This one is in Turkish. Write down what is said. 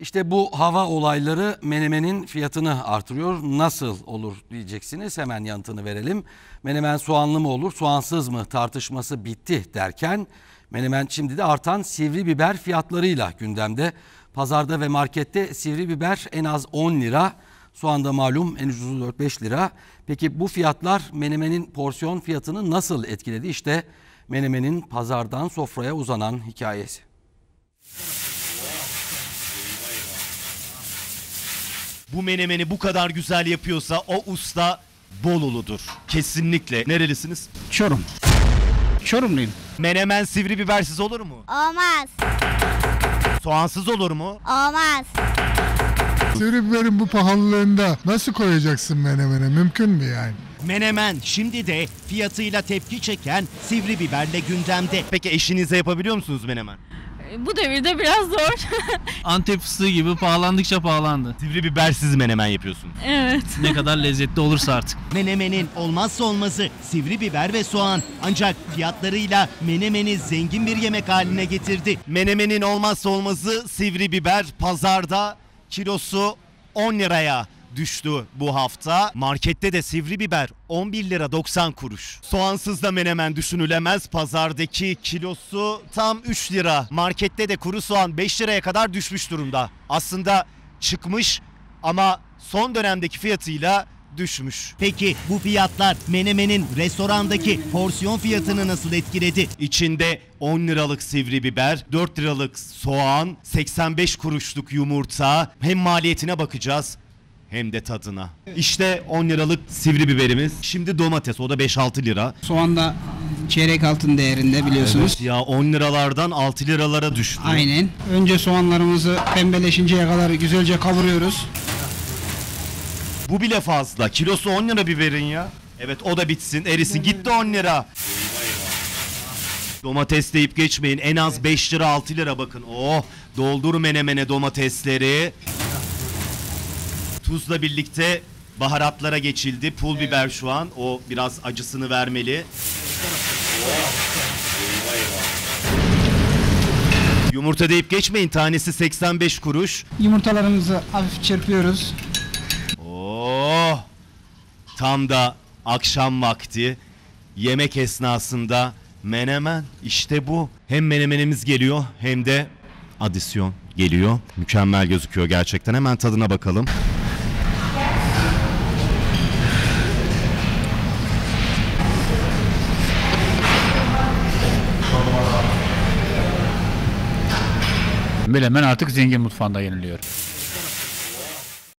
İşte bu hava olayları menemenin fiyatını artırıyor. Nasıl olur diyeceksiniz. Hemen yanıtını verelim. Menemen soğanlı mı olur, soğansız mı tartışması bitti derken menemen şimdi de artan sivri biber fiyatlarıyla gündemde. Pazarda ve markette sivri biber en az 10 lira, soğan da malum en ucuzu 4-5 lira. Peki bu fiyatlar menemenin porsiyon fiyatını nasıl etkiledi? İşte menemenin pazardan sofraya uzanan hikayesi. Bu menemeni bu kadar güzel yapıyorsa o usta Bolulu'dur. Kesinlikle. Nerelisiniz? Çorum. Çorumluyum. Menemen sivri bibersiz olur mu? Olmaz. Soğansız olur mu? Olmaz. Sivri biberin bu pahalılığında nasıl koyacaksın menemene? Mümkün mü yani? Menemen şimdi de fiyatıyla tepki çeken sivri biberle gündemde. Peki eşinize yapabiliyor musunuz menemen? Bu devirde biraz zor. Antep fıstığı gibi pahalandıkça pahalandı. Sivri bibersiz menemen yapıyorsun. evet. Ne kadar lezzetli olursa artık. Menemenin olmazsa olmazı sivri biber ve soğan. Ancak fiyatlarıyla menemeni zengin bir yemek haline getirdi. Menemenin olmazsa olmazı sivri biber pazarda kilosu 10 liraya düştü bu hafta. Markette de sivri biber 11 lira 90 kuruş. Soğansız da menemen düşünülemez. Pazardaki kilosu tam 3 lira. Markette de kuru soğan 5 liraya kadar düşmüş durumda. Aslında çıkmış ama son dönemdeki fiyatıyla düşmüş. Peki bu fiyatlar Menemen'in restorandaki porsiyon fiyatını nasıl etkiledi? İçinde 10 liralık sivri biber, 4 liralık soğan, 85 kuruşluk yumurta. Hem maliyetine bakacağız hem de tadına. İşte 10 liralık sivri biberimiz. Şimdi domates o da 5-6 lira. Soğan da çeyrek altın değerinde biliyorsunuz. Ya 10 liralardan 6 liralara düştü. Aynen. Önce soğanlarımızı pembeleşinceye kadar güzelce kavuruyoruz. Bu bile fazla. Kilosu 10 lira biberin ya. Evet o da bitsin erisin gitti 10 lira. Domates deyip geçmeyin en az 5 lira 6 lira bakın. Oh doldur menemene domatesleri. Tuzla birlikte baharatlara geçildi. Pul biber şu an o biraz acısını vermeli. Yumurta deyip geçmeyin tanesi 85 kuruş. Yumurtalarımızı hafif çırpıyoruz. Oh! Tam da akşam vakti yemek esnasında menemen işte bu. Hem menemenimiz geliyor hem de adisyon geliyor. Mükemmel gözüküyor gerçekten. Hemen tadına bakalım. Menemen artık zengin mutfağında yeniliyor.